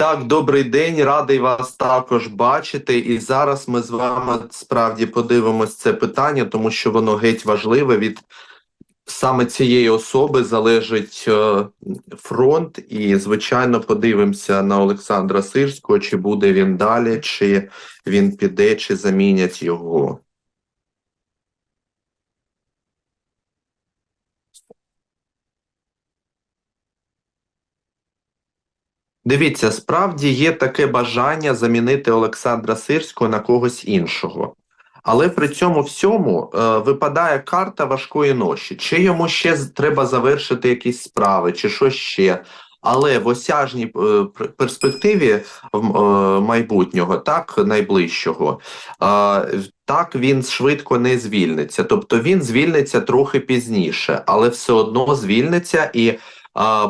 Так, добрий день, радий вас також бачити. І зараз ми з вами справді подивимось це питання, тому що воно геть важливе. Від саме цієї особи залежить е, фронт, і звичайно подивимося на Олександра Сирського, чи буде він далі, чи він піде, чи замінять його. Дивіться, справді є таке бажання замінити Олександра Сирського на когось іншого. Але при цьому всьому е, випадає карта важкої ноші. Чи йому ще треба завершити якісь справи, чи що ще. Але в осяжній е, перспективі е, майбутнього, так найближчого, е, так він швидко не звільниться. Тобто він звільниться трохи пізніше, але все одно звільниться і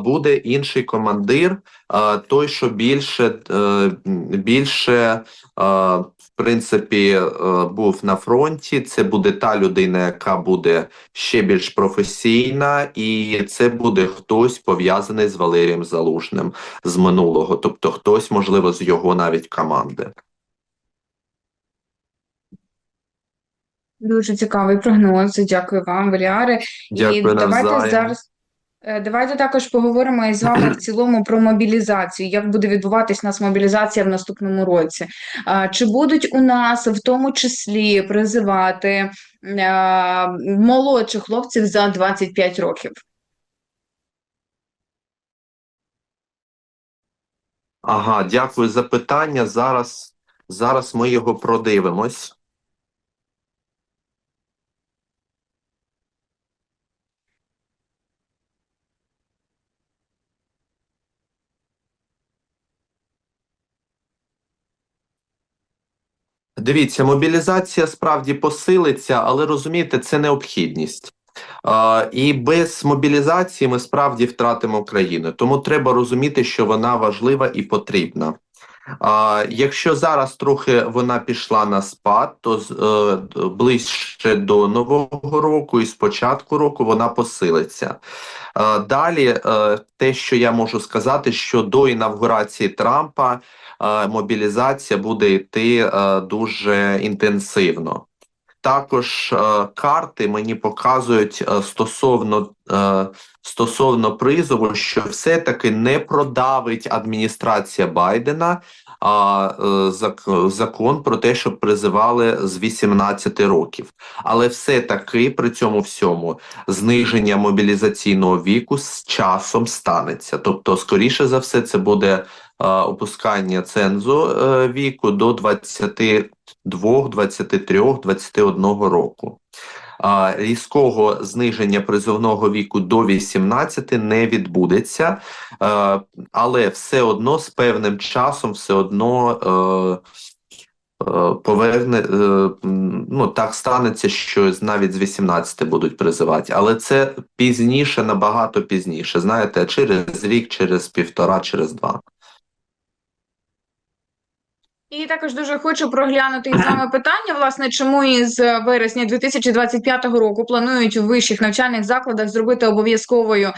буде інший командир, той, що більше, е, більше в принципі, е, був на фронті. Це буде та людина, яка буде ще більш професійна, і це буде хтось пов'язаний з Валерієм Залужним з минулого, тобто хтось, можливо, з його навіть команди. Дуже цікавий прогноз. Дякую вам, Валіаре. І давайте зараз. Е, Давайте також поговоримо із вами в цілому про мобілізацію. Як буде відбуватись у нас мобілізація в наступному році? Чи будуть у нас в тому числі призивати е, молодших хлопців за 25 років? Ага, дякую за питання. Зараз, зараз ми його продивимось. Дивіться, мобілізація справді посилиться, але розумієте, це необхідність. А, і без мобілізації ми справді втратимо країну. Тому треба розуміти, що вона важлива і потрібна. А, якщо зараз трохи вона пішла на спад, то е, ближче до нового року і з початку року вона посилиться. А, далі, е, те, що я можу сказати, що до інавгурації Трампа е, мобілізація буде йти е, дуже інтенсивно. Також е, карти мені показують е, стосовно, е, стосовно призову, що все-таки не продавить адміністрація Байдена е, зак- закон про те, щоб призивали з 18 років. Але все-таки при цьому всьому зниження мобілізаційного віку з часом станеться. Тобто, скоріше за все, це буде опускання цензу е, віку до 22, 23, 21 року. Різкого зниження призовного віку до 18 не відбудеться, е, але все одно з певним часом все одно е, поверне, ну так станеться, що навіть з 18 будуть призивати, але це пізніше, набагато пізніше. Знаєте, через рік, через півтора, через два. І також дуже хочу проглянути вами питання, власне, чому із вересня 2025 року планують у вищих навчальних закладах зробити обов'язковою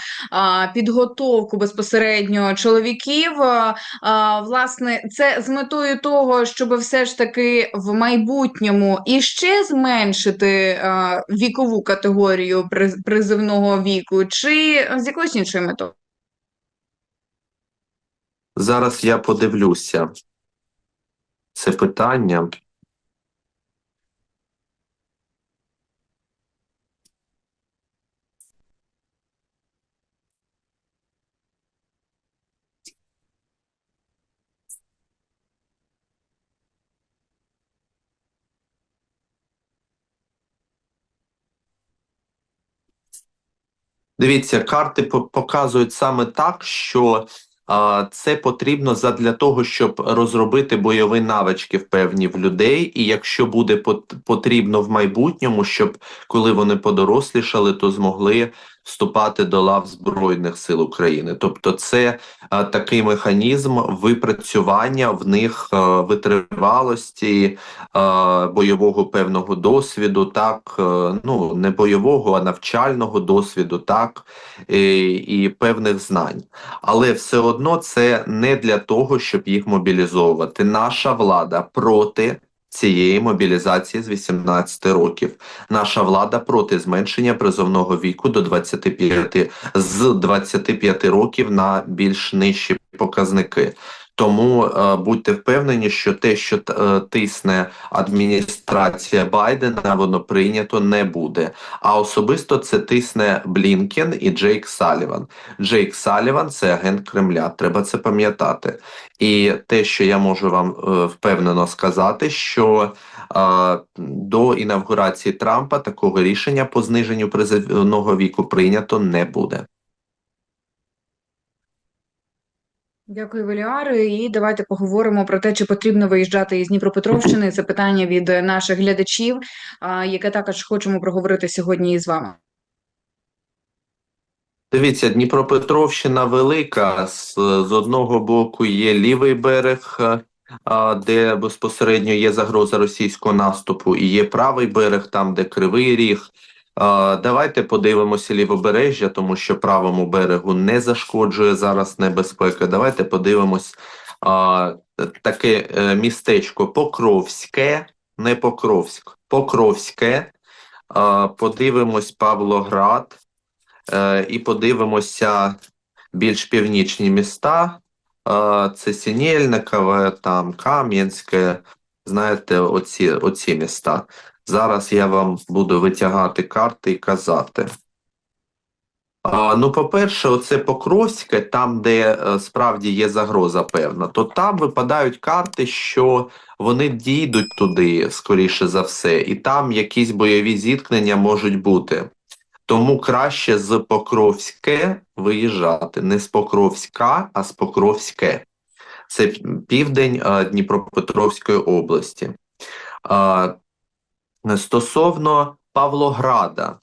підготовку безпосередньо чоловіків. А, а, власне, це з метою того, щоб все ж таки в майбутньому іще зменшити а, вікову категорію приз- призивного віку, чи з якоюсь іншою метою? Зараз я подивлюся це питання. Дивіться, карти по- показують саме так, що це потрібно задля того, щоб розробити бойові навички в певні в людей. І якщо буде пот- потрібно в майбутньому, щоб коли вони подорослішали, то змогли вступати до лав Збройних сил України. Тобто, це е, такий механізм випрацювання в них е, витривалості, е, бойового певного досвіду, так е, ну не бойового, а навчального досвіду, так і, і певних знань. Але все одно це не для того, щоб їх мобілізовувати. Наша влада проти. Цієї мобілізації з 18 років наша влада проти зменшення призовного віку до 25, з 25 років на більш нижчі показники. Тому е, будьте впевнені, що те, що е, тисне адміністрація Байдена, воно прийнято не буде. А особисто це тисне Блінкен і Джейк Саліван. Джейк Саліван це агент Кремля. Треба це пам'ятати. І те, що я можу вам е, впевнено сказати, що е, до інавгурації Трампа такого рішення по зниженню призовного віку прийнято не буде. Дякую, Веліари. І давайте поговоримо про те, чи потрібно виїжджати із Дніпропетровщини. Це питання від наших глядачів, яке також хочемо проговорити сьогодні із вами. Дивіться, Дніпропетровщина велика. З, з одного боку є лівий берег, де безпосередньо є загроза російського наступу, і є правий берег, там де Кривий Ріг. Давайте подивимося лівобережжя, тому що правому берегу не зашкоджує зараз небезпека. Давайте подивимось таке е, містечко Покровське, не Покровськ, Покровське. Подивимось Павлоград. Е, і подивимося більш північні міста. Це Сінєльникове, там Кам'янське. Знаєте, оці, оці міста. Зараз я вам буду витягати карти і казати. А, ну, по-перше, оце Покровське, там, де е, справді є загроза певна, то там випадають карти, що вони дійдуть туди, скоріше за все, і там якісь бойові зіткнення можуть бути. Тому краще з Покровське виїжджати. Не з Покровська, а з Покровське. Це південь е, Дніпропетровської області. Е, Стосовно Павлограда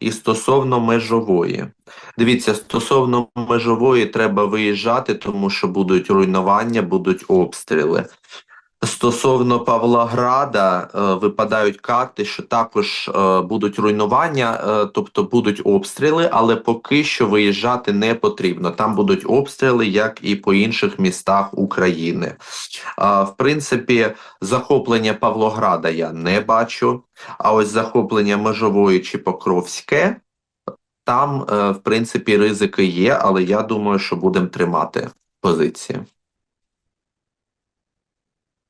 і стосовно межової. Дивіться, стосовно межової треба виїжджати, тому що будуть руйнування, будуть обстріли. Стосовно Павлограда е, випадають карти, що також е, будуть руйнування, е, тобто будуть обстріли, але поки що виїжджати не потрібно. Там будуть обстріли, як і по інших містах України. В принципі, захоплення Павлограда я не бачу. А ось захоплення межової чи Покровське, там, в принципі, ризики є, але я думаю, що будемо тримати позиції.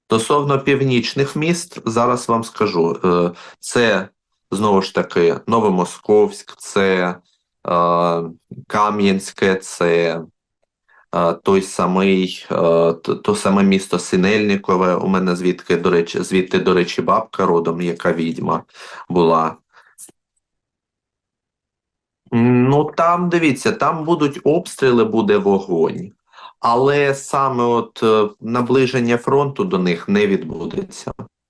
Стосовно північних міст, зараз вам скажу. Е, Це знову ж таки Новомосковськ, це е, Кам'янське, це е, той самий, то саме місто Синельникове. У мене звідки, до речі, звідти, до речі, бабка родом, яка відьма була. Ну там дивіться, там будуть обстріли, буде вогонь. Але саме от е, наближення фронту до них не відбудеться.